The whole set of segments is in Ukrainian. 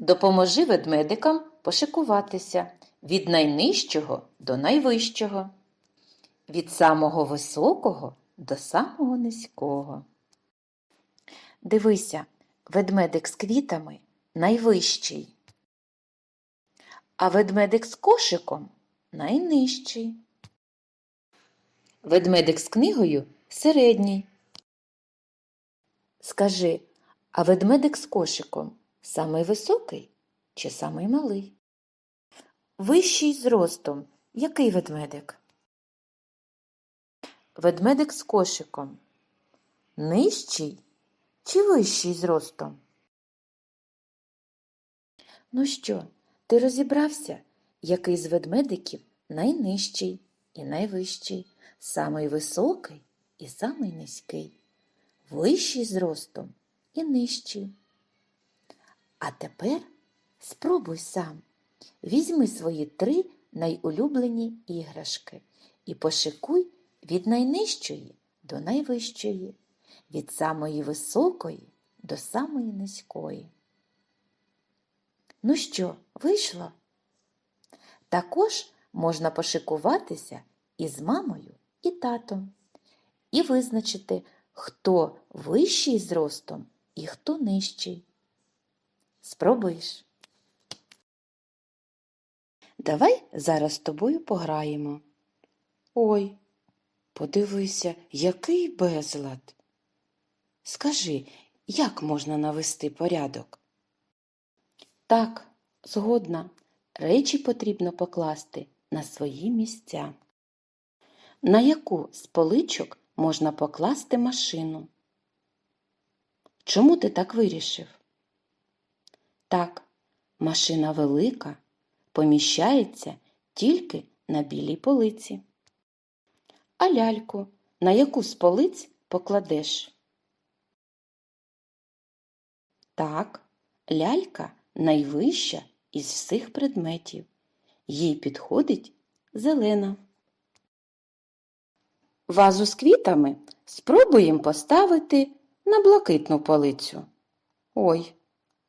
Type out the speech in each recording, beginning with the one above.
Допоможи ведмедикам пошикуватися від найнижчого до найвищого, від самого високого до самого низького. Дивися, ведмедик з квітами найвищий, а ведмедик з кошиком найнижчий. Ведмедик з книгою середній. Скажи, а ведмедик з кошиком самий високий чи самий малий? Вищий зростом. Який ведмедик? Ведмедик з кошиком. Нижчий чи вищий зростом? Ну що, ти розібрався, який з ведмедиків найнижчий і найвищий, самий високий і самий низький, вищий зростом і нижчий. А тепер спробуй сам. Візьми свої три найулюблені іграшки і пошикуй від найнижчої до найвищої, від самої високої до самої низької. Ну що, вийшло? Також можна пошикуватися із мамою і татом і визначити, хто вищий зростом і хто нижчий. Спробуєш? Давай зараз з тобою пограємо. Ой, подивися, який безлад. Скажи, як можна навести порядок? Так, згодна. Речі потрібно покласти на свої місця. На яку з поличок можна покласти машину? Чому ти так вирішив? Так, машина велика, поміщається тільки на білій полиці. А ляльку на яку з полиць покладеш? Так, лялька найвища із всіх предметів. Їй підходить зелена. Вазу з квітами спробуємо поставити на блакитну полицю. Ой,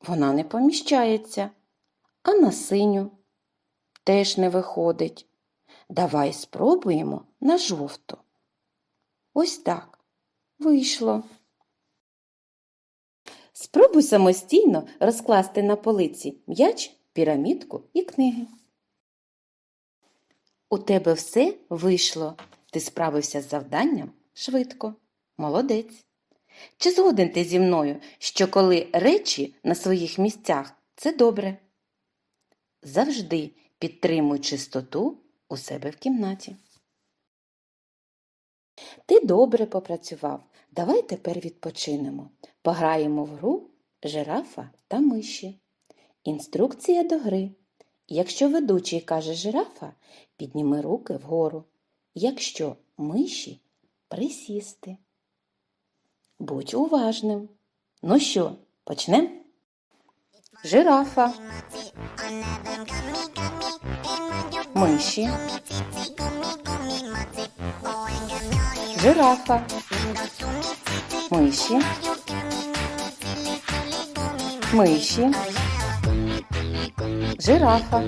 вона не поміщається, а на синю теж не виходить. Давай спробуємо на жовту. Ось так. Вийшло. Спробуй самостійно розкласти на полиці м'яч, пірамідку і книги. У тебе все вийшло. Ти справився з завданням швидко. Молодець. Чи згоден ти зі мною, що коли речі на своїх місцях це добре? Завжди підтримуй чистоту у себе в кімнаті. Ти добре попрацював. Давай тепер відпочинемо. Пограємо в гру жирафа та миші. Інструкція до гри. Якщо ведучий каже жирафа, підніми руки вгору. Якщо миші присісти. Будь уважним. Ну що, почнемо? Жирафа. Миші. Жирафа. Миші. Миші. Жирафа.